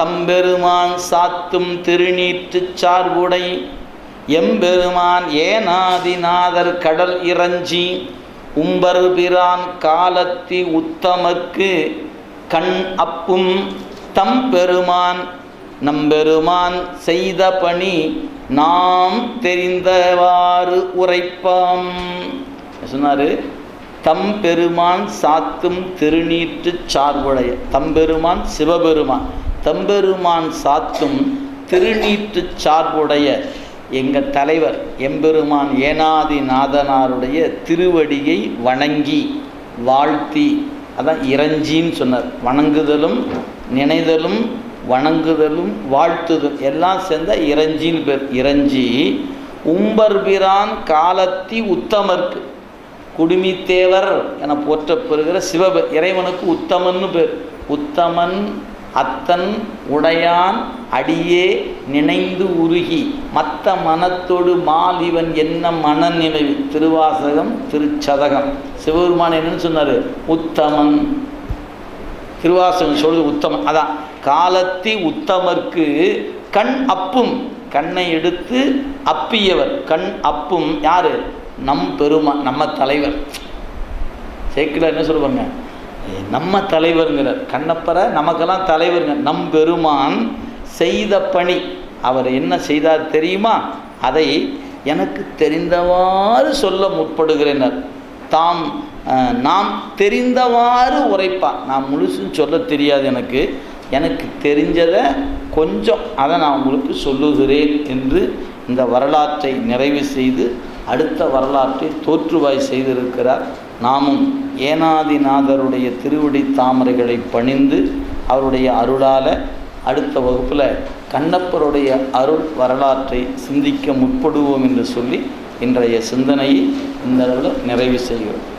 தம்பெருமான் சாத்தும் திருநீற்றுச் சார்புடை. எம்பெருமான் ஏனாதிநாதர் கடல் இறஞ்சி உம்பர்பிரான் காலத்தி உத்தமக்கு கண் அப்பும். தம்பெருமான் நம்பெருமான் செய்த பணி நாம் தெரிந்தவாறு உரைப்பாம். சொன்னார் தம்பெருமான் சாத்தும் திருநீற்றுச் சார்புடைய தம்பெருமான் சிவபெருமான். தம்பெருமான் சாத்தும் திருநீற்று சார்புடைய எங்கள் தலைவர் எம்பெருமான் ஏனாதிநாதனாருடைய திருவடியை வணங்கி வாழ்த்தி அதான் இறஞ்சின்னு சொன்னார். வணங்குதலும் நினைதலும் வணங்குதலும் வாழ்த்துதல் எல்லாம் சேர்ந்த இறஞ்சின்னு பேர். இறஞ்சி உம்பர்பிரான் காலத்தி உத்தமர்க்கு குடுமித்தேவர் என போற்றப்பெறுகிற சிவபெ இறைவனுக்கு உத்தமன்னு பேர். உத்தமன் அத்தன் உடையான் அடியே நினைந்து உருகி மத்த மனத்தொடு மால் இவன் என்ன மனநிலை? திருவாசகம் திருச்சதகம். சிவபெருமான் என்னன்னு சொன்னார்? உத்தமன். திருவாசகம் சொல்வது உத்தமன். அதான் காலத்தி உத்தமர்க்கு கண் அப்பும். கண்ணை எடுத்து அப்பியவர். கண் அப்பும் யாரு? நம் பெருமா நம்ம தலைவர். சேக்கில் என்ன சொல்லுவாங்க? நம்ம தலைவருங்கிறார் கண்ணப்பரை நமக்கெல்லாம் தலைவருங்க. நம் பெருமான் செய்த பணி. அவர் என்ன செய்தார் தெரியுமா? அதை எனக்கு தெரிந்தவாறு சொல்ல முற்படுகிறேனர். தாம் நாம் தெரிந்தவாறு உரைப்பா நான் முழுசும் சொல்ல தெரியாது எனக்கு. எனக்கு தெரிஞ்சதை கொஞ்சம் அதை நான் உங்களுக்கு சொல்லுகிறேன் என்று இந்த வரலாற்றை நிறைவு செய்து அடுத்த வரலாற்றை தோற்றுவாய் செய்திருக்கிறார். நாமும் ஏனாதிநாதருடைய திருவடி தாமரைகளை பணிந்து அவருடைய அருளால் அடுத்த வகுப்பில் கண்ணப்பருடைய அருள் வரலாற்றை சிந்திக்க முற்படுவோம் என்று சொல்லி இன்றைய சிந்தனையை இந்த அளவில் நிறைவு செய்கிறோம்.